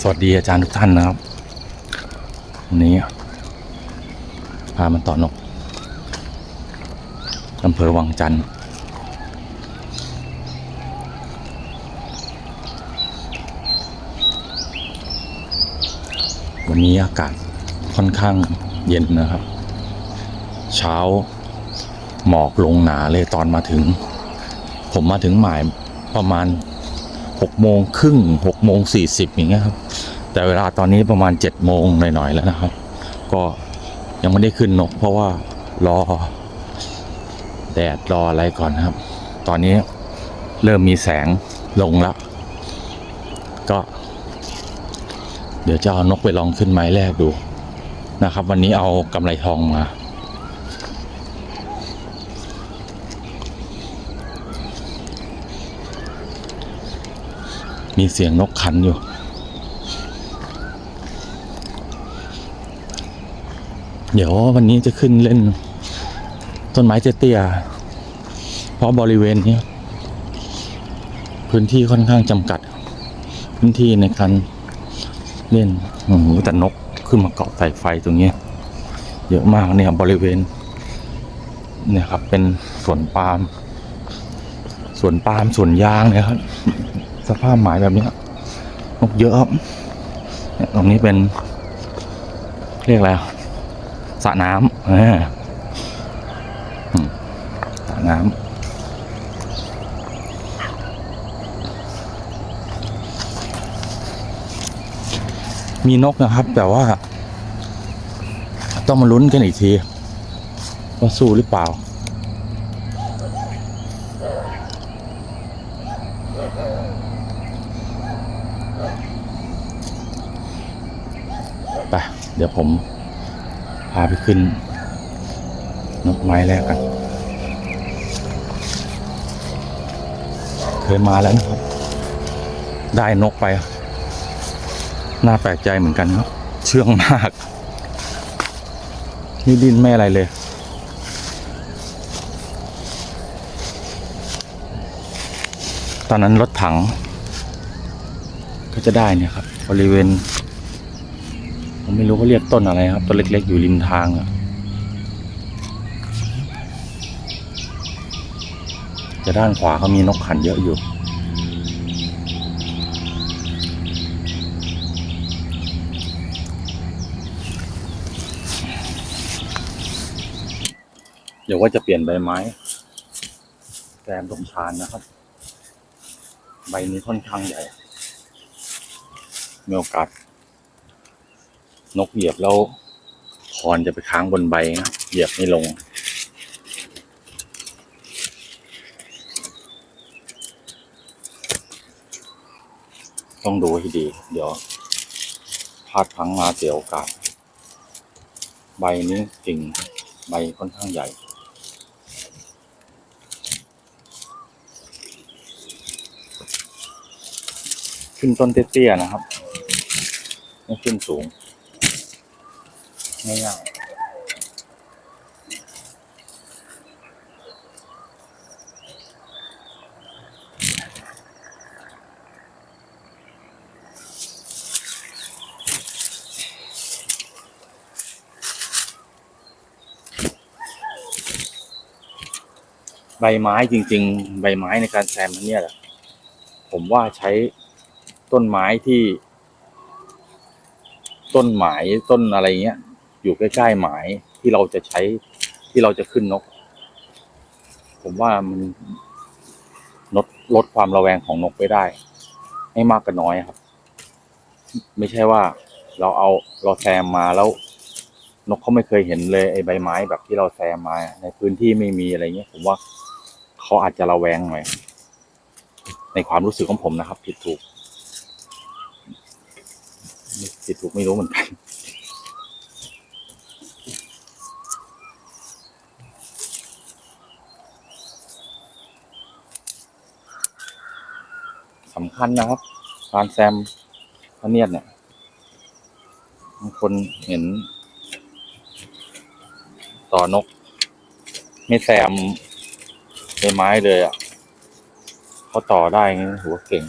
สวัสดีอาจารย์ทุกท่านนะครับวันนี้พามาต่อนกอำเภอวังจันทร์วันนี้อากาศค่อนข้างเย็นนะครับ เช้าหมอกลงหนาเลยตอนมาถึง ผมมาถึงหมายประมาณ หกโมงครึ่งหกโมงสี่สิบอย่างเงี้ยครับ แต่เวลาตอนนี้ประมาณเจ็ดโมงหน่อยๆแล้วนะครับ ก็ยังไม่ได้ขึ้นนก เพราะว่ารอแดดรออะไรก่อนครับ ตอนนี้เริ่มมีแสงลงแล้ว ก็ เดี๋ยวจะเอานกไปลองขึ้นไม้แรกดูนะครับ วันนี้เอากำไรทองมา มีเสียงนกขันอยู่ เดี๋ยววันนี้จะขึ้นเล่น ต้นไม้เตี้ยเพราะบริเวณนี้ พื้นที่ค่อนข้างจำกัด พื้นที่ในการเล่นโอ้โหแต่นกขึ้นมาเกาะสายไฟตรงนี้ เยอะมากเนี่ยบริเวณ เนี่ยครับเป็นสวนปาล์มสวนปาล์มสวนยางเนี่ยครับ สภาพหมายแบบนี้นกเยอะครับเนี่ยตรงนี้เป็น เรียกอะไรสระน้ำสระน้ำมีนกนะครับ แต่ว่า ต้องมาลุ้นกันอีกที ว่าสู้หรือเปล่า ไป เดี๋ยวผมพาไปขึ้นนกไม้แรกกัน เคยมาแล้วนะครับ ได้นกไป น่าแปลกใจเหมือนกันครับ เชื่องมาก นี่ดินไม่อะไรเลย ตอนนั้นรถถัง ก็จะได้เนี่ยครับ บริเวณ ผมไม่รู้เขาเรียกต้นอะไรครับ ต้นเล็ก ๆ อยู่ริมทางอะจะด้านขวาเขามีนกขันเยอะอยู่เดี๋ยวว่าจะเปลี่ยนใบไม้แซมตรงชานนะครับ ใบนี้ค่อนข้างใหญ่ มีโอกาส นกเหยียบแล้วคอนจะไปค้างบนใบนะเหยียบไม่ลง ต้องดูให้ดี เดี๋ยวพลาดพังมาเสียโอกาส ใบนี้กิ่งใบค่อนข้างใหญ่ขึ้นต้นเตี้ยๆนะครับ ไม่ขึ้นสูง ง่ายๆใบไม้จริง ๆ ใบไม้ในการแซมนเนี่ยแหละผมว่าใช้ต้นไม้ที่ ต้นหมายต้นอะไรเงี้ย อยู่ใกล้ๆหมายที่เราจะใช้ที่เราจะขึ้นนก ผมว่ามันลดลดความระแวงของนกไปได้ไม่มากก็น้อยครับ ไม่ใช่ว่าเราเอาเราแซมมาแล้ว นกเขาไม่เคยเห็นเลยไอ้ใบไม้แบบที่เราแซมมาในพื้นที่ไม่มีอะไรเงี้ยผมว่าเขาอาจจะระแวงหน่อยในความรู้สึกของผมนะครับ ผิดถูกผิดถูกไม่รู้เหมือนกัน สำคัญนะครับ การแซมพระเนียดเนี่ยบางคนเห็น ต่อนก ไม่แซมใบไม้เลยอะเขาต่อได้ไงถือว่าเก่ง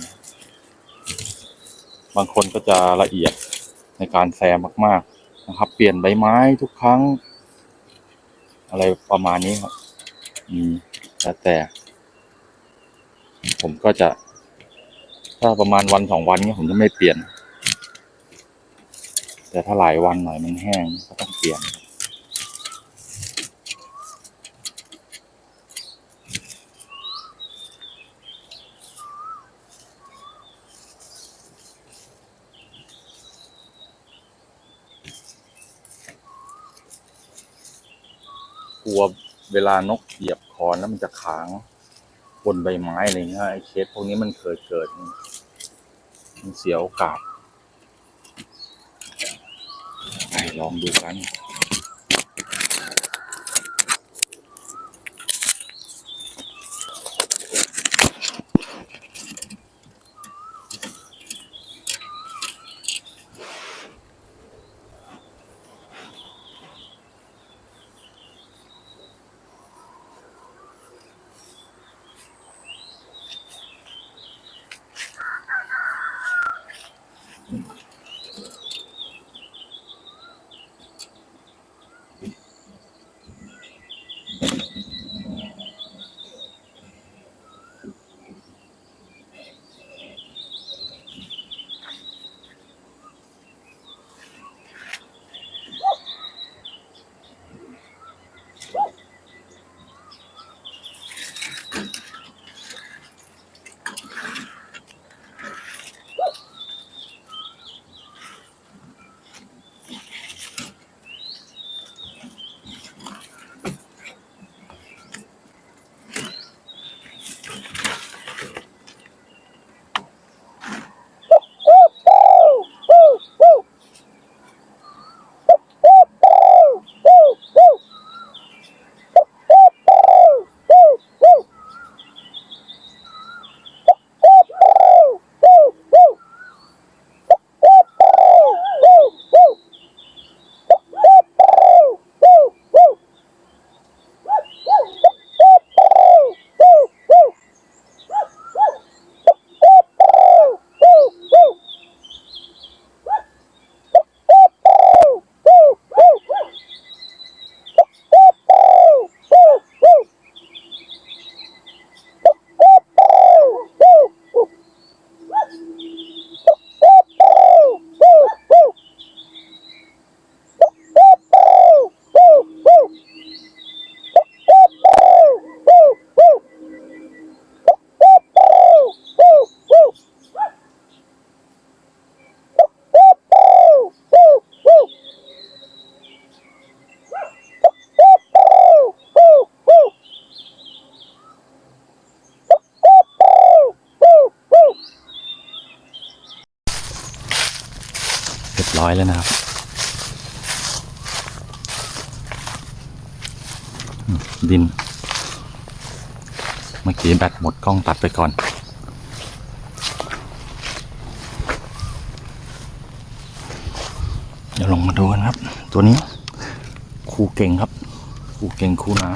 บางคนก็จะละเอียดในการแซมมากๆนะครับ เปลี่ยนใบไม้ทุกครั้ง อะไรประมาณนี้ครับ อืมแล้วแต่ ผมก็จะ ถ้าประมาณวันสองวันเนี้ยผมจะไม่เปลี่ยน แต่ถ้าหลายวันหน่อยมันแห้งก็ต้องเปลี่ยนกลัวเวลานกเหยียบคอนแล้วมันจะค้าง บนใบไม้อะไรเงี้ยไอ้เคสพวกนี้มันเคยเกิด มันเสียโอกาสไปลองดูกัน อยแล้วนะครับ ดิน เมื่อกี้แบตหมดกล้องตัดไปก่อนเดี๋ยวลงมาดูกันครับ ตัวนี้ครูเก่งครับครูเก่งครูหนา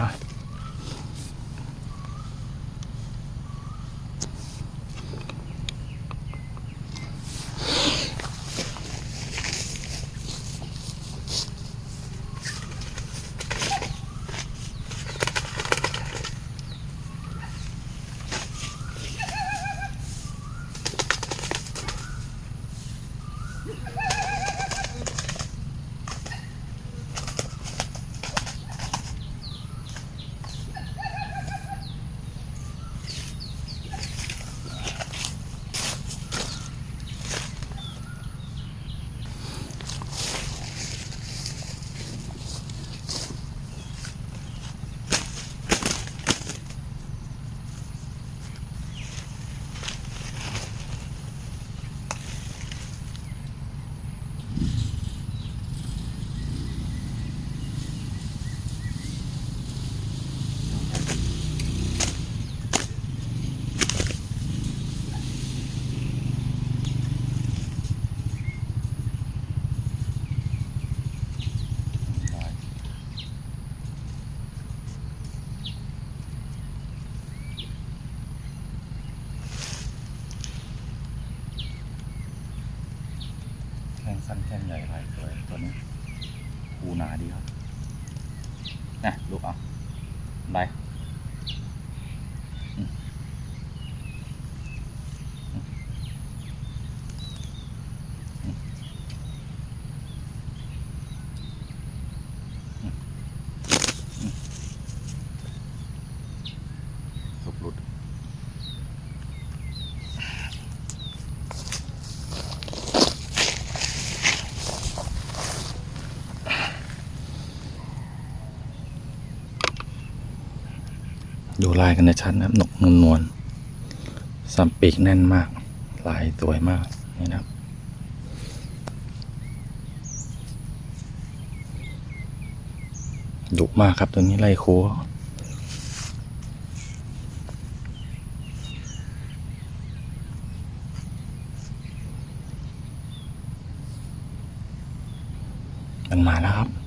ดูลายกันในชั้นนะครับหนกนวลนวลสัมปีกแน่นมาก ลายสวยมากนี่นะครับดุมากครับตัวนี้ไล่คูมันมาแล้วครับ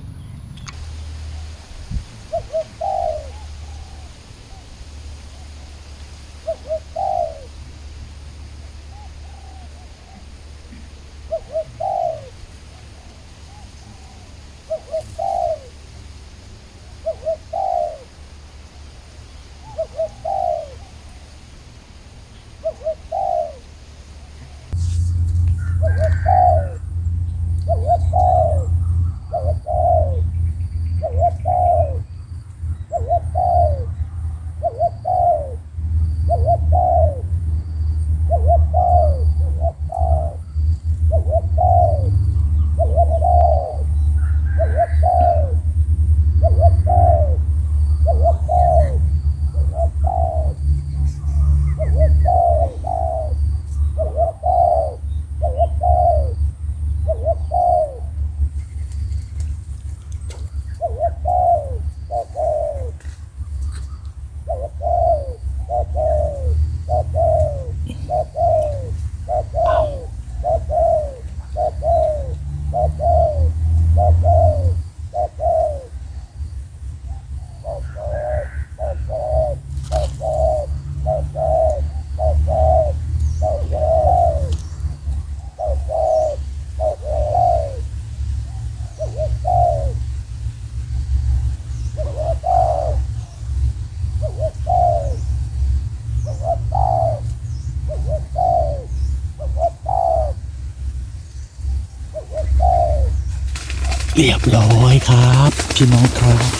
เรียบร้อยครับพี่น้องครับ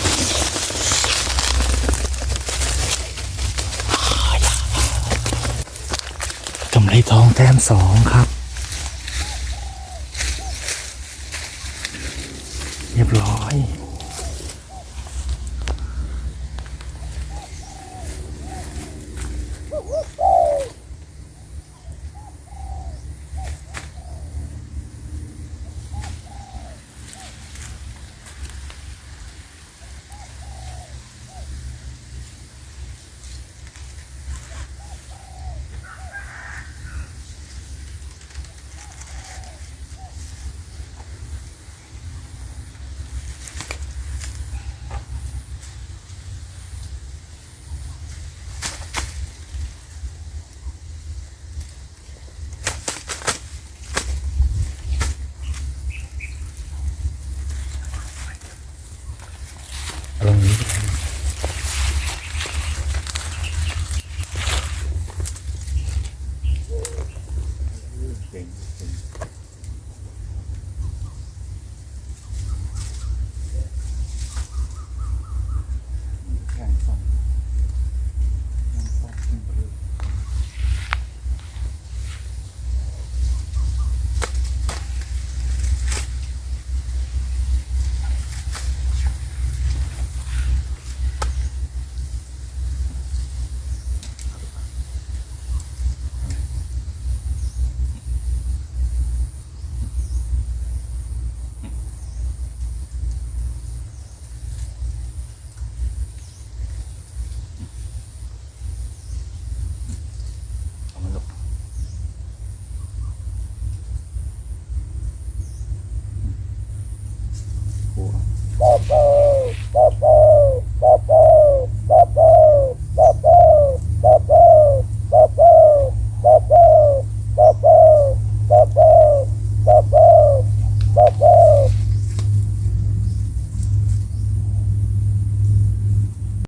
กำไรทองแต้มสองครับ